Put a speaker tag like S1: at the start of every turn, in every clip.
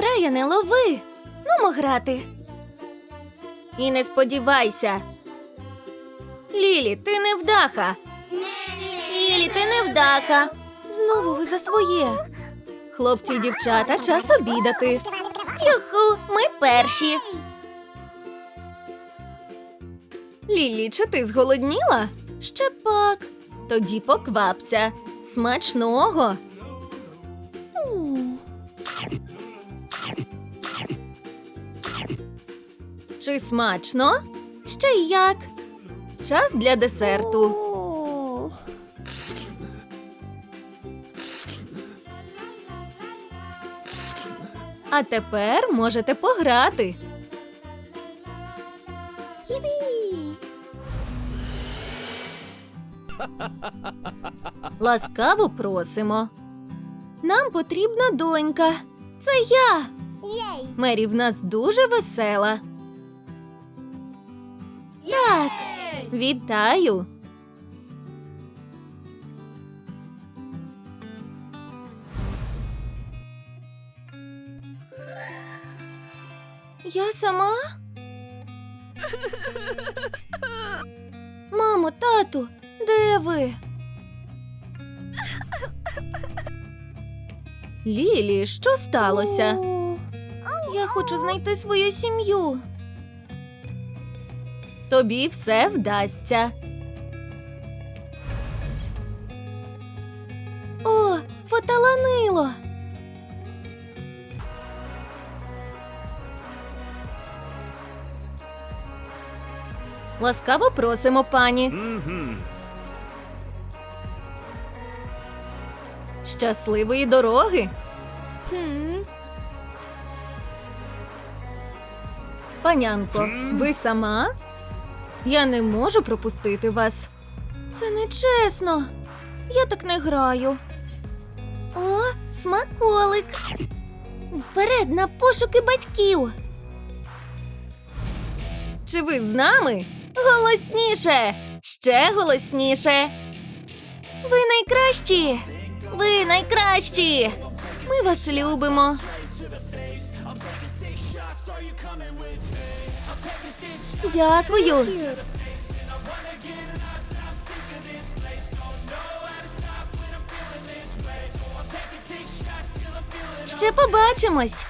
S1: Брайане, лови. Нумо грати. І не сподівайся. Лілі, ти не вдаха. Лілі, ти не вдаха. Знову ви за своє. Хлопці і дівчата, час обідати. Юху, ми перші. Лілі, чи ти зголодніла? Ще пак. Тоді поквапся. Смачного. Чи смачно? Ще й як. Час для десерту. А тепер можете пограти. Ласкаво просимо. Нам потрібна донька. Це я. Мері в нас дуже весела. Вітаю. Я сама? Мамо, тату, де ви? Лілі, що сталося? Я хочу знайти свою сім'ю. Тобі все вдасться. О, поталанило. Ласкаво просимо, пані. Щасливої дороги. Панянко, ви сама? Я не можу пропустити вас. Це нечесно. Я так не граю. О, смаколик. Вперед на пошуки батьків. Чи ви з нами? Голосніше! Ще голосніше. Ви найкращі! Ви найкращі! Ми вас любимо. Дякую. Ще побачимось.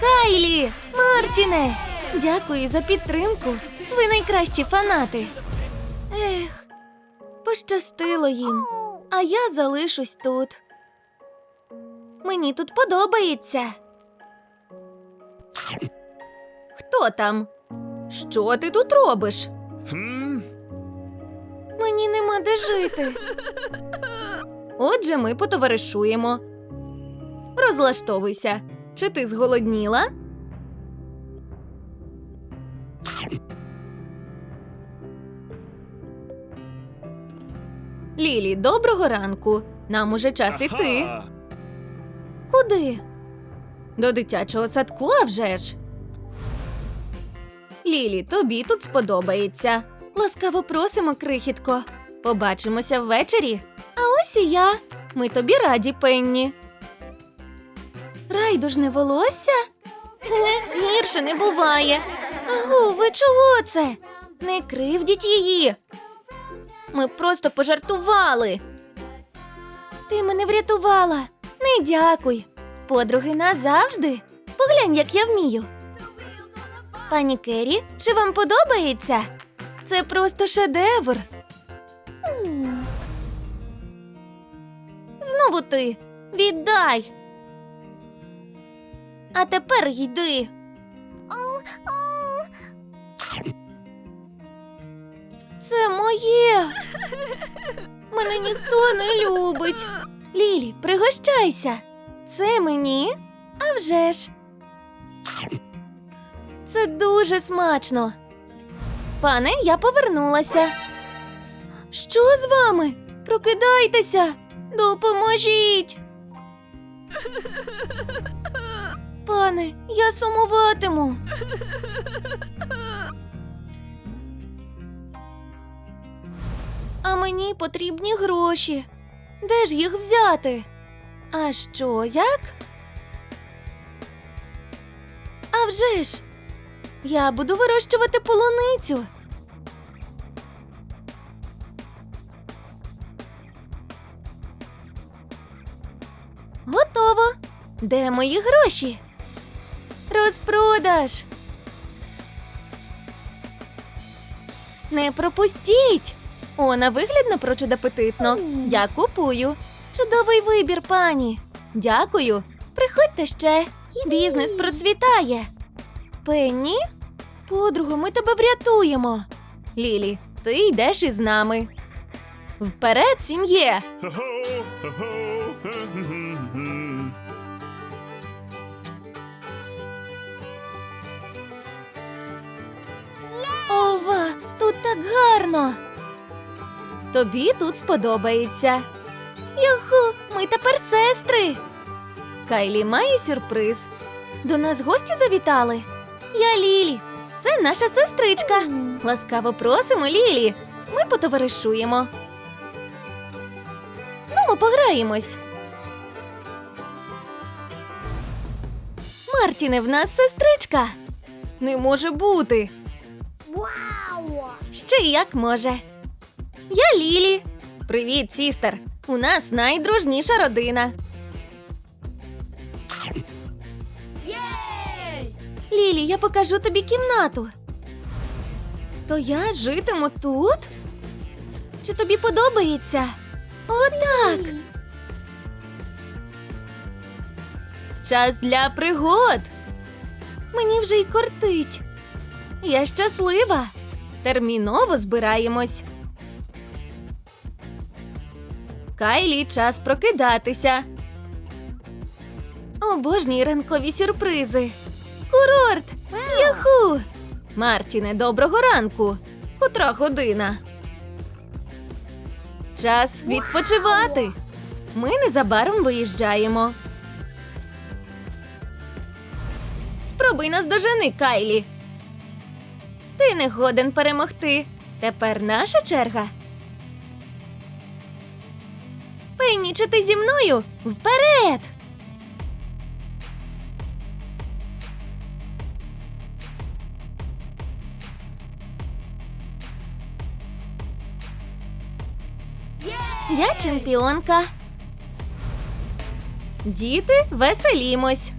S1: Кайлі, Мартіне, дякую за підтримку. Ви найкращі фанати. Ех, пощастило їм, а я залишусь тут. Мені тут подобається. Хто там? Що ти тут робиш? Мені нема де жити. Отже, ми потоваришуємо. Розлаштовуйся. Чи ти зголодніла? Лілі, доброго ранку. Нам уже час іти. Куди? До дитячого садку, а вже ж. Лілі, тобі тут сподобається. Ласкаво просимо, крихітко. Побачимося ввечері. А ось і я. Ми тобі раді, Пенні. Райдужне волосся? Ге, гірше не буває. Агу, ви чого це? Не кривдіть її. Ми просто пожартували. Ти мене врятувала. Не дякуй. Подруги назавжди. Поглянь, як я вмію. Пані Керрі, чи вам подобається? Це просто шедевр. Знову ти. Віддай. А тепер йди. Це моє. Мене ніхто не любить. Лілі, пригощайся. Це мені? А вже ж. Це дуже смачно. Пане, я повернулася. Що з вами? Прокидайтеся, допоможіть. Пане, я сумуватиму. А мені потрібні гроші. Де ж їх взяти? А що, як? А вже ж! Я буду вирощувати полуницю. Готово. Де мої гроші? Розпродаж. Не пропустіть. О, на вигляд напрочуд. Я купую. Чудовий вибір, пані. Дякую. Приходьте ще. Бізнес процвітає. Пенні? Подругу, ми тебе врятуємо. Лілі, ти йдеш із нами. Вперед, сім'є! Ова, тут так гарно. Тобі тут сподобається. Юху, ми тепер сестри. Кайлі має сюрприз. До нас гості завітали. Я Лілі. Це наша сестричка. Ласкаво просимо, Лілі. Ми потоваришуємо. Ну, ми пограємось. Мартіне, в нас сестричка. Не може бути. Вау! Ще як може. Я Лілі. Привіт, сістер. У нас найдружніша родина. Лілі, я покажу тобі кімнату. То я житиму тут? Чи тобі подобається? Отак. Час для пригод. Мені вже й кортить. Я щаслива. Терміново збираємось. Кайлі, час прокидатися. Обожній ранкові сюрпризи. Курорт! Юху! Мартіне, доброго ранку. Котра година. Час відпочивати. Ми незабаром виїжджаємо. Спробуй нас дожени, Кайлі. Ти не годен перемогти. Тепер наша черга. Пенні, ти зі мною? Вперед! Я чемпіонка. Діти, веселімось.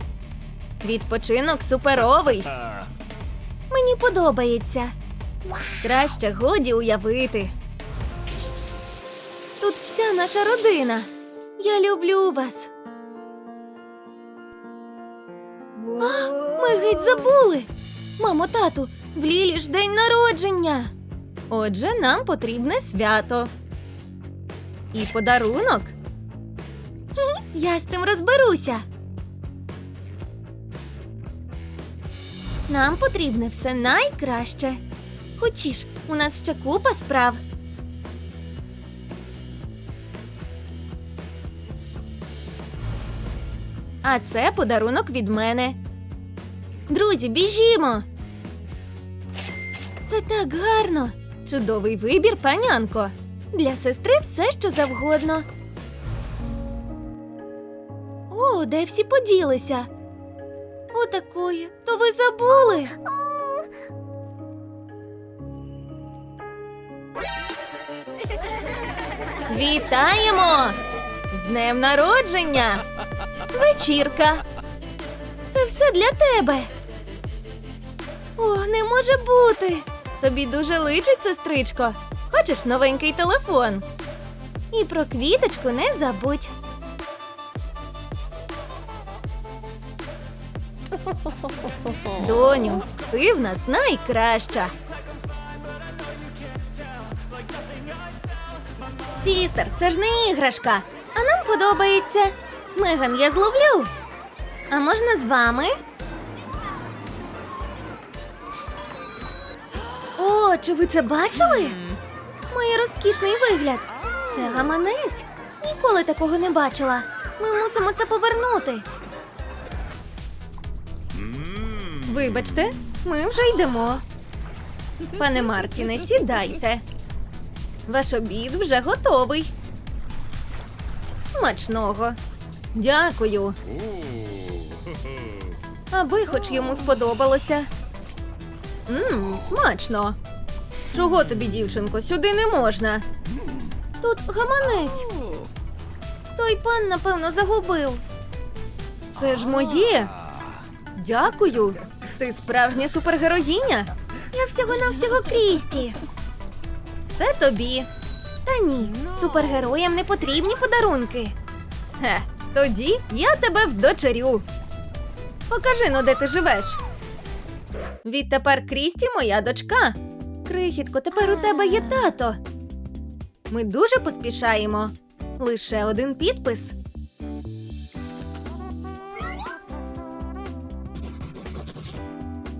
S1: Відпочинок суперовий. Мені подобається. Краще годі уявити. Тут вся наша родина. Я люблю вас. А, ми геть забули. Мамо, тату, в Лілі ж день народження. Отже, нам потрібне свято. І подарунок. Я з цим розберуся. Нам потрібне все найкраще. Хочеш, у нас ще купа справ. А це подарунок від мене. Друзі, біжімо. Це так гарно. Чудовий вибір, панянко. Для сестри все, що завгодно. О, де всі поділися? Отакої. То ви забули. Вітаємо! З днем народження! Вечірка. Це все для тебе. О, не може бути. Тобі дуже личить, сестричко. Хочеш новенький телефон? І про квіточку не забудь. Доню, ти в нас найкраща. Сістер, це ж не іграшка, а нам подобається. Меган, я зловлю. А можна з вами? О, чи ви це бачили? Має розкішний вигляд. Це гаманець. Ніколи такого не бачила. Ми мусимо це повернути. Вибачте, ми вже йдемо. Пане Мартіне, сідайте. Ваш обід вже готовий. Смачного. Дякую. Аби хоч йому сподобалося. Мм, смачно. Чого тобі, дівчинко, сюди не можна? Тут гаманець. Той пан, напевно, загубив. Це ж моє. Дякую. Ти справжня супергероїня. Я всього-навсього Крісті. Це тобі. Та ні, супергероям не потрібні подарунки. Хе, тоді я тебе вдочерю. Покажи ну, де ти живеш. Відтепер Крісті моя дочка. Крихітко, тепер у тебе є тато. Ми дуже поспішаємо. Лише один підпис.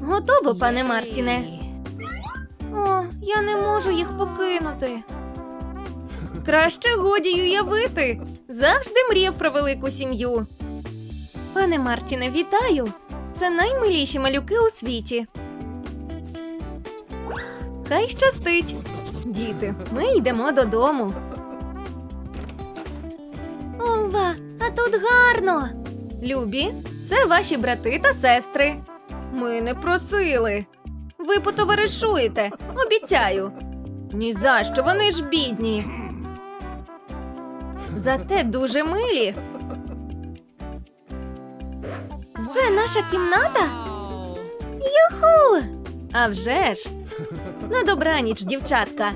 S1: Готово, пане Мартіне. О, я не можу їх покинути. Краще годі уявити. Завжди мріяв про велику сім'ю. Пане Мартіне, вітаю! Це наймиліші малюки у світі. Хай щастить. Діти, ми йдемо додому. Ова, а тут гарно. Любі, це ваші брати та сестри. Ми не просили. Ви потоваришуєте, обіцяю. Ні за що, вони ж бідні. Зате дуже милі. Це наша кімната? Юху! А вже ж! На добраніч, дівчатка.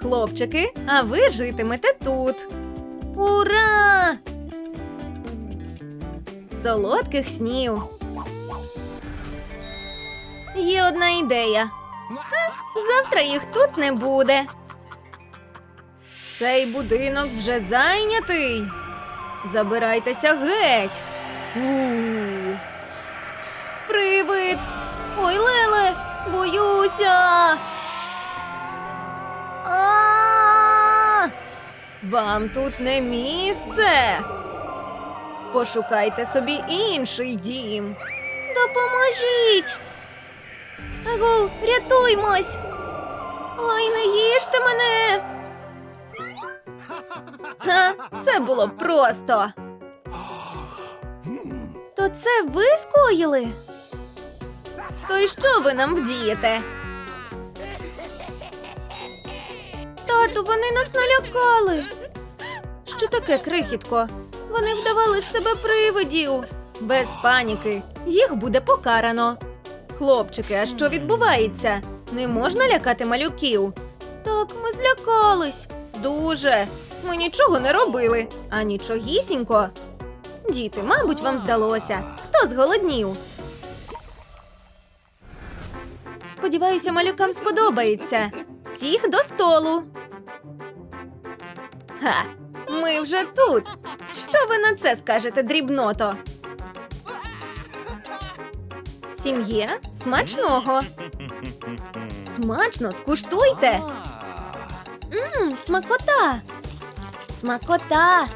S1: Хлопчики, а ви житимете тут. Ура! Солодких снів. Є одна ідея. Ха, завтра їх тут не буде. Цей будинок вже зайнятий. Забирайтеся геть. У. Привид. Ой, Леле, боюся. А! Вам тут не місце. Пошукайте собі інший дім. Допоможіть. Аго, рятуймось. Ой, не їжте мене. Ха, це було просто. То це ви скоїли? То й що ви нам вдієте? Тату, вони нас налякали. Що таке, крихітко? Вони вдавали з себе привидів. Без паніки. Їх буде покарано. Хлопчики, а що відбувається? Не можна лякати малюків. Так, ми злякались. Дуже. Ми нічого не робили, а нічогісінько. Діти, мабуть, вам здалося. Хто зголоднів? Сподіваюся, малюкам сподобається. Всіх до столу. Ха, ми вже тут. Що ви на це скажете, дрібното? Сім'є смачного. Смачно, скуштуйте. Мм, смакота. Смакота.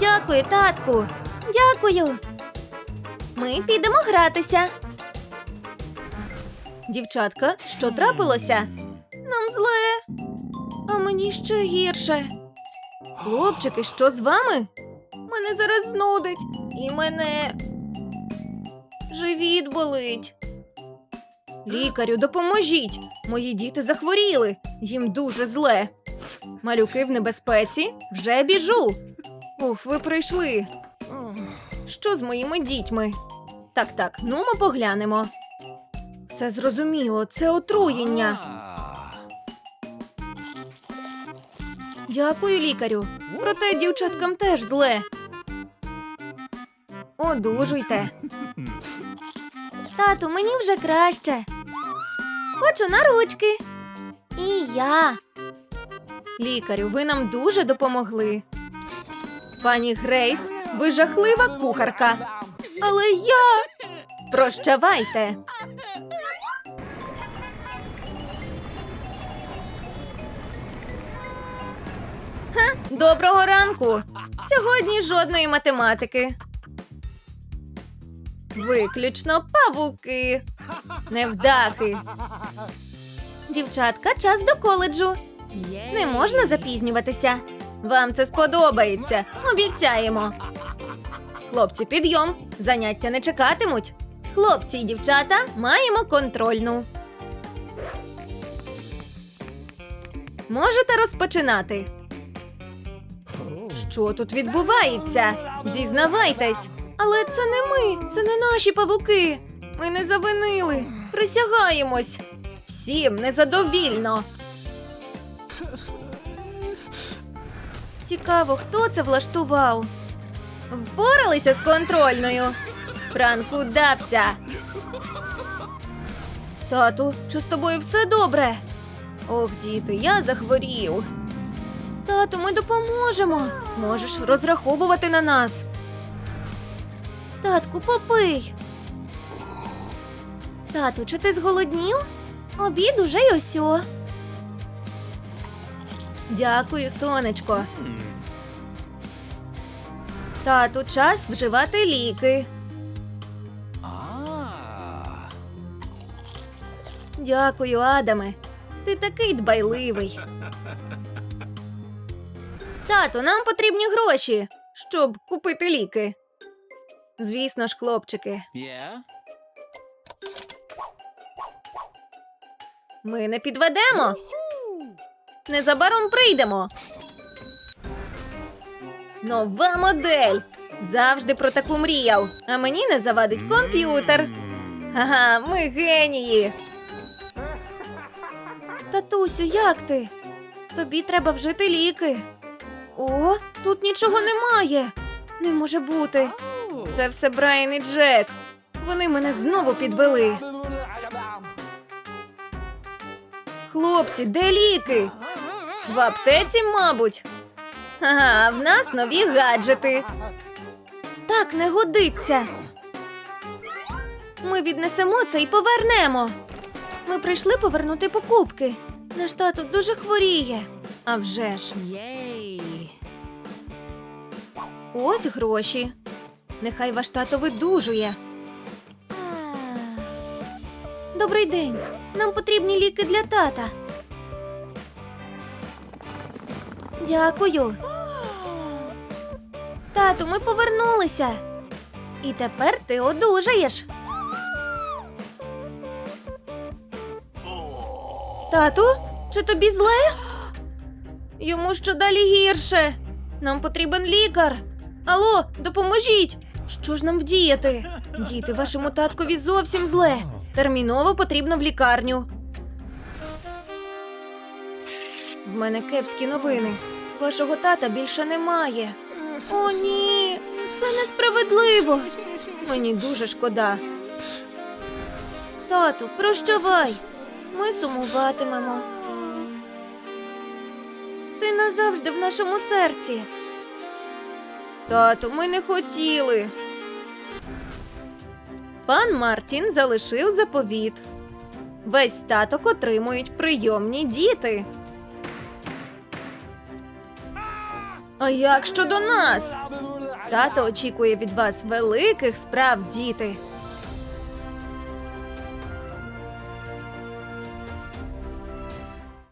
S1: Дякую, татку. Дякую. Ми підемо гратися. Дівчатка, що трапилося? Нам зле. А мені ще гірше. Хлопчики, що з вами? Мене зараз знудить. І мене. Живіт болить. Лікарю, допоможіть. Мої діти захворіли. Їм дуже зле. Малюки в небезпеці. Вже біжу. Ух, ви прийшли. Що з моїми дітьми? Так, так, ну ми поглянемо. Все зрозуміло, це отруєння. Дякую, лікарю. Проте дівчаткам теж зле. Одужуйте. Тату, мені вже краще. Хочу на ручки. І я. Лікарю, ви нам дуже допомогли. Пані Грейс, ви жахлива кухарка. Але я. Прощавайте. Доброго ранку. Сьогодні жодної математики. Виключно павуки. Невдахи. Дівчатка, час до коледжу. Не можна запізнюватися. Вам це сподобається. Обіцяємо. Хлопці, підйом. Заняття не чекатимуть. Хлопці і дівчата маємо контрольну. Можете розпочинати. Що тут відбувається? Зізнавайтесь. Але це не ми, це не наші павуки. Ми не завинили. Присягаємось. Всім незадовільно. Цікаво, хто це влаштував. Впоралися з контрольною. Пранк удався. Тату, чи з тобою все добре? Ох, діти, я захворів. Тату, ми допоможемо. Можеш розраховувати на нас. Татку, попий. Тату, чи ти зголоднів? Обід уже й осьо. Дякую, сонечко. Тату, час вживати ліки. Дякую, Адаме. Ти такий дбайливий. Тату, нам потрібні гроші, щоб купити ліки. Звісно ж, хлопчики, ми не підведемо. Незабаром прийдемо. Нова модель. Завжди про таку мріяв. А мені не завадить комп'ютер. Ага, ми генії. Татусю, як ти? Тобі треба вжити ліки. О, тут нічого немає. Не може бути. Це все Брайан і Джек. Вони мене знову підвели. Хлопці, де ліки? В аптеці, мабуть. Ага, в нас нові гаджети. Так не годиться. Ми віднесемо це і повернемо. Ми прийшли повернути покупки. Наш тато дуже хворіє. А вже ж. Ось гроші. Нехай ваш тато видужує. Добрий день. Нам потрібні ліки для тата. Дякую. Тату, ми повернулися. І тепер ти одужаєш. Тату, чи тобі зле? Йому що далі гірше. Нам потрібен лікар. Алло, допоможіть! Що ж нам вдіяти? Діти, вашому таткові зовсім зле. Терміново потрібно в лікарню. В мене кепські новини. Вашого тата більше немає. О, ні, це несправедливо. Мені дуже шкода. Тату, прощавай. Ми сумуватимемо. Ти назавжди в нашому серці. Тату, ми не хотіли. Пан Мартін залишив заповіт. Весь статок отримують прийомні діти. А як щодо нас? Тато очікує від вас великих справ, діти.